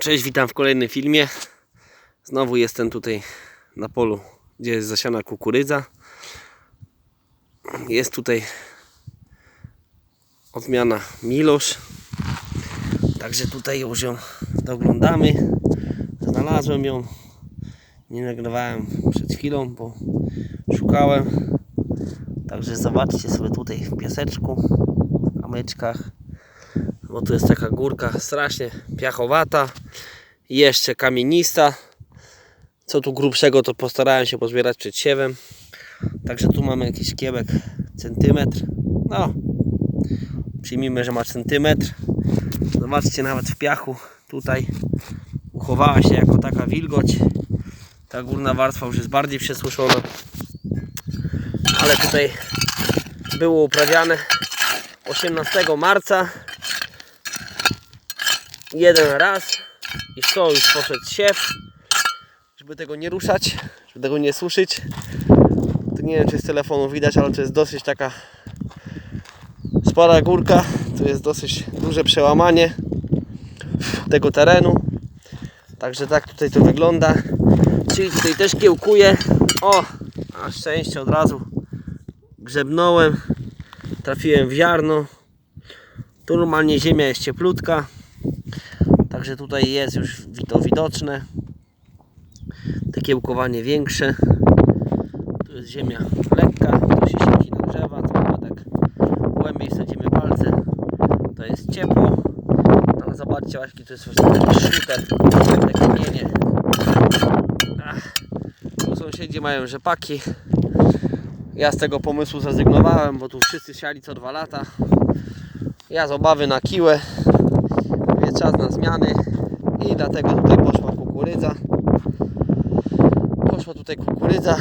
Cześć, witam w kolejnym filmie. Znowu jestem tutaj na polu, gdzie jest zasiana kukurydza. Jest tutaj odmiana Milosz. Także tutaj już ją doglądamy. Znalazłem ją. Nie nagrywałem przed chwilą, bo szukałem. Także zobaczcie sobie tutaj w piaseczku, w kamyczkach bo tu jest taka górka strasznie piachowata jeszcze kamienista. Co tu grubszego to postarałem się pozbierać przed siewem. Także tu mamy jakiś kiełek centymetr. No przyjmijmy, że ma centymetr. Zobaczcie nawet w piachu tutaj uchowała się jako taka wilgoć. Ta górna warstwa już jest bardziej przesuszona ale tutaj było uprawiane. 18 marca jeden raz. I co już poszedł siew. Żeby tego nie ruszać żeby tego nie suszyć. To nie wiem czy z telefonu widać ale to jest dosyć taka spora górka. Tu jest dosyć duże przełamanie tego terenu. Także tak tutaj to wygląda. Czyli tutaj też kiełkuje. O na szczęście od razu grzebnąłem. Trafiłem w ziarno. Tu normalnie ziemia jest cieplutka Także tutaj jest już to widoczne. Te kiełkowanie większe. Tu jest ziemia lekka, tu się sieci nagrzewa, chyba tak głębiej wsadzimy palce. To jest ciepło. Ale zobaczcie właśnie to jest właśnie taki szuter, te kamienie. Ach. Tu sąsiedzi mają rzepaki. Ja z tego pomysłu zrezygnowałem, bo tu wszyscy siali co dwa lata. Ja z obawy na kiłę czas na zmiany i dlatego tutaj poszła kukurydza. Poszła tutaj kukurydza.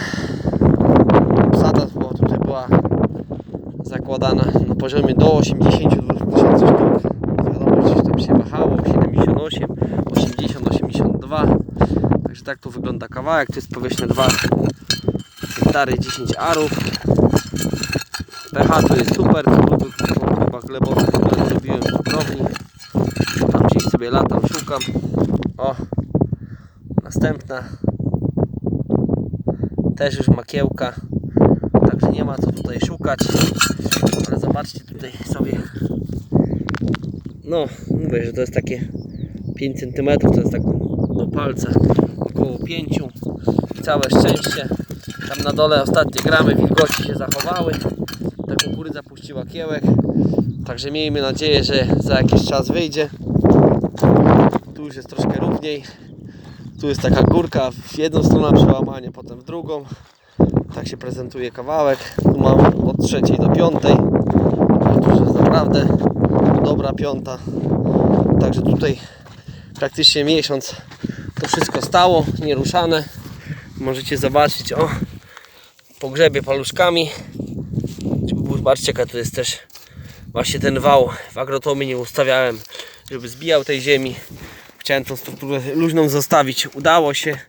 Obsada bo tutaj była zakładana na poziomie do 82 tysięcy sztuk. Wiadomo, że tam się wahało 78, 80, 82 także tak tu wygląda kawałek. Tu jest powierzchnia 2 hektary 10 arów. pH tu jest super. Po grubach glebowych, zrobiłem w cukrowni gdzieś sobie latam, szukam. O, następna. Też już makiełka. Także nie ma co tutaj szukać. Ale zobaczcie tutaj sobie. No, mówię, że to jest takie 5 cm, to jest tak do palca około 5. Całe szczęście. Tam na dole ostatnie gramy wilgoci się zachowały. Ta kukurydza puściła kiełek. Także miejmy nadzieję, że za jakiś czas wyjdzie. Tu już jest troszkę równiej. Tu jest taka górka, w jedną stronę przełamanie, potem w drugą. Tak się prezentuje kawałek. Tu mam od trzeciej do piątej. Tu jest naprawdę dobra piąta. Także tutaj praktycznie miesiąc to wszystko stało, nieruszane. Możecie zobaczyć o pogrzebie paluszkami. Zobaczcie jaka tu jest też właśnie ten wał w agrotomie nie ustawiałem, żeby zbijał tej ziemi. Chciałem tą strukturę luźną zostawić. Udało się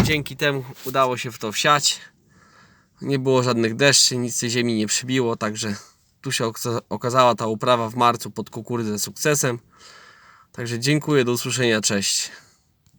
i dzięki temu udało się w to wsiać. Nie było żadnych deszczy, nic tej ziemi nie przybiło, także tu się oka- okazała ta uprawa w marcu pod kukurydzę sukcesem. Także dziękuję, do usłyszenia, cześć.